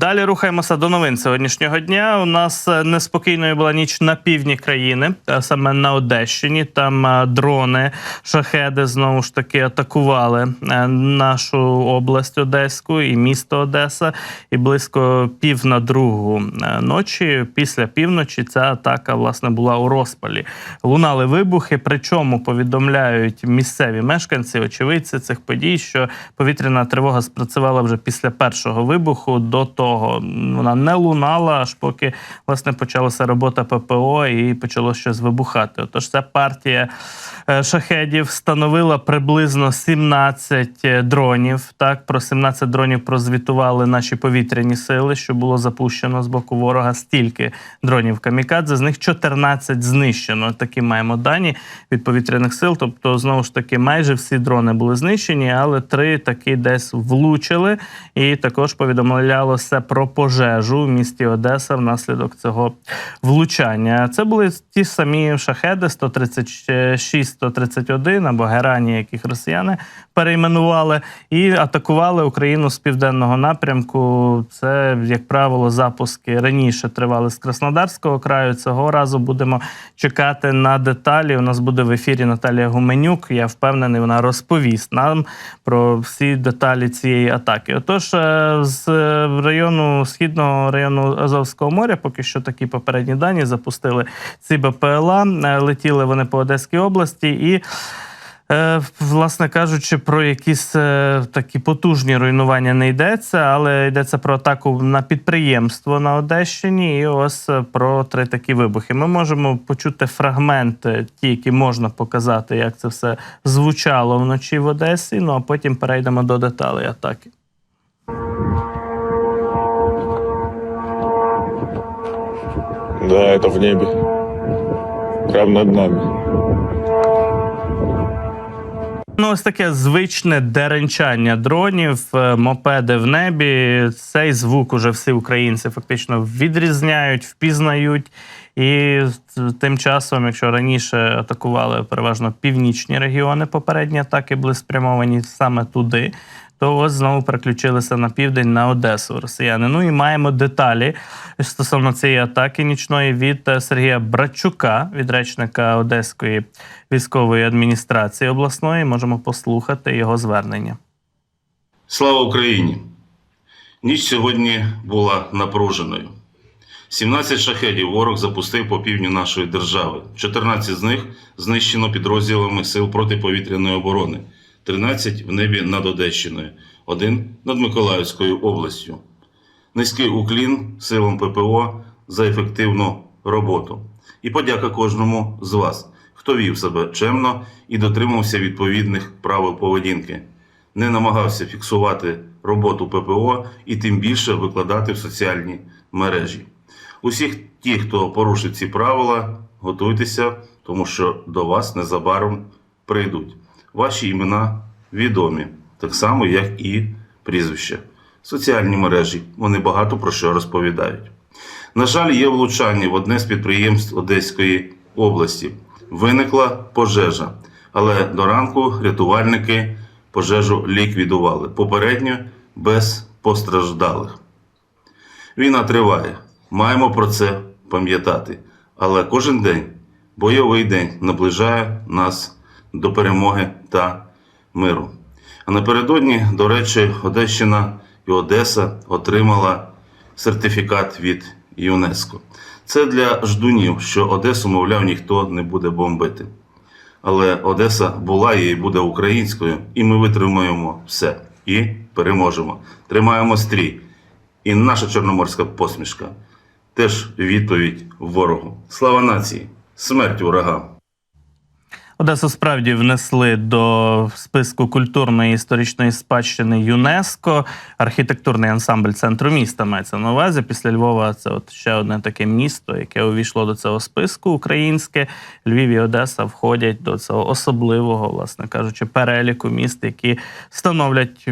Далі рухаємося до новин сьогоднішнього дня. У нас е, неспокійною була ніч на півдні країни, а саме на Одещині. Там е, дрони, шахеди знову ж таки атакували е, нашу область Одеську і місто Одеса. І близько пів на другу е, ночі, після півночі, ця атака власне була у розпалі. Лунали вибухи. Причому повідомляють місцеві мешканці, очевидці цих подій, що повітряна тривога спрацювала вже після першого вибуху. До того вона не лунала, аж поки власне почалася робота ППО і почало щось вибухати. Отож, ця партія е, шахедів встановила приблизно 17 дронів. Так, про 17 дронів прозвітували наші повітряні сили, що було запущено з боку ворога. Стільки дронів камікадзе. З них 14 знищено. Такі маємо дані від повітряних сил. Тобто, знову ж таки, майже всі дрони були знищені, але три таки десь влучили. І також повідомлялося про пожежу в місті Одеса внаслідок цього влучання. Це були ті самі шахеди 136-131 або герані, яких росіяни перейменували, і атакували Україну з південного напрямку. Це, як правило, запуски раніше тривали з Краснодарського краю. Цього разу будемо чекати на деталі. У нас буде в ефірі Наталія Гуменюк. Я впевнений, вона розповість нам про всі деталі цієї атаки. Отож, е, з району східного району Азовського моря, поки що такі попередні дані запустили ці БПЛА. Е, Летіли вони по Одеській області і. Е, Власне кажучи, про якісь е, такі потужні руйнування не йдеться, але йдеться про атаку на підприємство на Одещині, і ось про три такі вибухи. Ми можемо почути фрагменти, ті, які можна показати, як це все звучало вночі в Одесі. Ну а потім перейдемо до деталей атаки. Да, это в небе. Прямо над нами. Ну, ось таке звичне деренчання дронів, е, мопеди в небі. Цей звук уже всі українці фактично відрізняють, впізнають. І тим часом, якщо раніше атакували переважно північні регіони, попередні атаки були спрямовані саме туди. То ось знову переключилися на південь на Одесу росіяни. Ну і маємо деталі стосовно цієї атаки нічної від е, Сергія Братчука, від речника Одеської військової адміністрації обласної. Можемо послухати його звернення. Слава Україні! Ніч сьогодні була напруженою. 17 шахедів ворог запустив по півдню нашої держави. 14 з них знищено підрозділами Сил протиповітряної оборони, 13 в небі над Одещиною, один над Миколаївською областю. Низький уклін силам ППО за ефективну роботу. І подяка кожному з вас, хто вів себе чемно і дотримався відповідних правил поведінки не намагався фіксувати роботу ППО і тим більше викладати в соціальні мережі. Усіх ті, хто порушив ці правила, готуйтеся, тому що до вас незабаром прийдуть. Ваші імена відомі, так само, як і прізвища. Соціальні мережі вони багато про що розповідають. На жаль, є влучання в одне з підприємств Одеської області. Виникла пожежа, але до ранку рятувальники пожежу ліквідували. Попередньо без постраждалих. Війна триває. Маємо про це пам'ятати. Але кожен день, бойовий день, наближає нас до перемоги та миру. А напередодні, до речі, Одещина і Одеса отримала сертифікат від ЮНЕСКО. Це для ждунів, що Одесу, мовляв, ніхто не буде бомбити. Але Одеса була і буде українською, і ми витримаємо все і переможемо. Тримаємо стрій. І наша чорноморська посмішка теж відповідь ворогу. Слава нації! Смерть ворогам! Одесу справді внесли до списку культурної історичної спадщини ЮНЕСКо. Архітектурний ансамбль центру міста мається на увазі. Після Львова це от ще одне таке місто, яке увійшло до цього списку українське. Львів і Одеса входять до цього особливого, власне кажучи, переліку міст, які становлять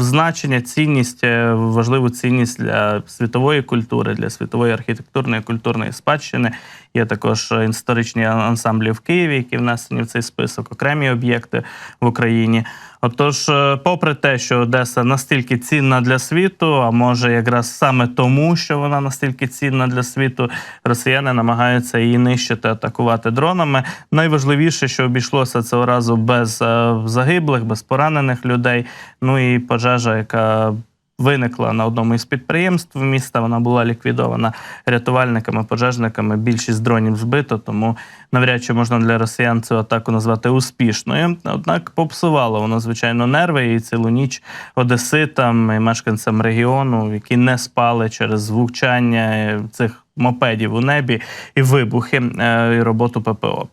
значення, цінність, е, важливу цінність для світової культури, для світової архітектурної культурної спадщини. Є також історичні ансамблі в Києві, які внесені в цей список, окремі об'єкти в Україні. Отож, е, попри те, що Одеса настільки цінна для світу, а може якраз саме тому, що вона настільки цінна для світу, росіяни намагаються її нищити, атакувати дронами. Найважливіше, що обійшлося цього разу без е, загиблих, без поранених людей. Ну і пожежа, яка виникла на одному із підприємств міста. Вона була ліквідована рятувальниками, пожежниками. Більшість дронів збито, тому навряд чи можна для росіян цю атаку назвати успішною. Однак попсувало воно, звичайно, нерви і цілу ніч одеситам і мешканцям регіону, які не спали через звучання цих мопедів у небі і вибухи е, і роботу ППО.